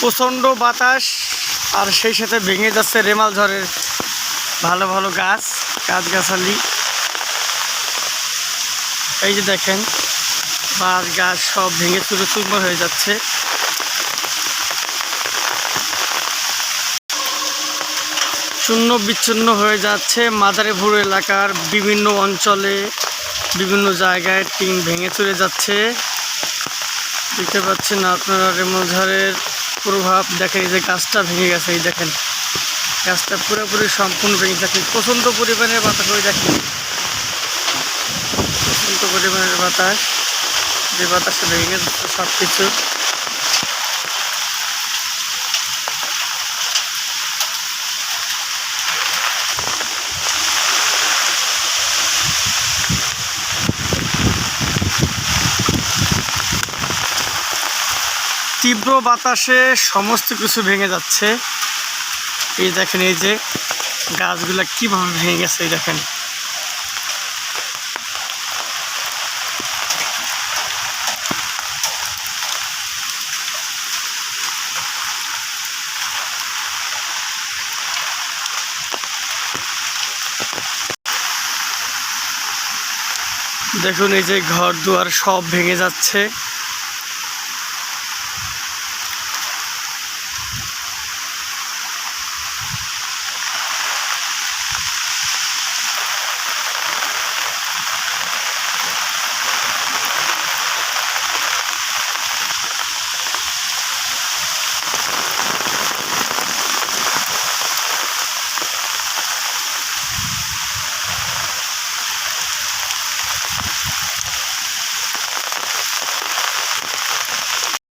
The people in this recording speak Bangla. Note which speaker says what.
Speaker 1: প্রচণ্ড বাতাস আর সেই সাথে ভেঙে যাচ্ছে রেমাল ঝড়ের ভালো ভালো গাছ, গাছগাছালি। এই যে দেখেন, বাঁশ গাছ সব ভেঙে চুরো চুরমো হয়ে যাচ্ছে। চূর্ণ বিচ্ছিন্ন হয়ে যাচ্ছে মাদারীপুর এলাকার বিভিন্ন অঞ্চলে, বিভিন্ন জায়গায় টিন ভেঙে চলে যাচ্ছে। দেখতে পাচ্ছেন আপনারা রেমোঝড়ের প্রভাব দেখেন, এই যে গাছটা ভেঙে গেছে, এই দেখেন। গাছটা পুরোপুরি সম্পূর্ণ ভেঙে গেছে। প্রচণ্ড পরিমাণের বাতাস, ওই দেখেন। প্রচণ্ড পরিমাণের বাতাস, যে বাতাসে ভেঙে গেছে সব কিছু তীব্র বাতাসে সমস্ত কিছু ভেঙে যাচ্ছে। এই দেখেন, এই যে গাছগুলা কীভাবে ভেঙে গেছে, এই দেখেন। দেখুন, এই যে ঘর দুয়ার সব ভেঙে যাচ্ছে।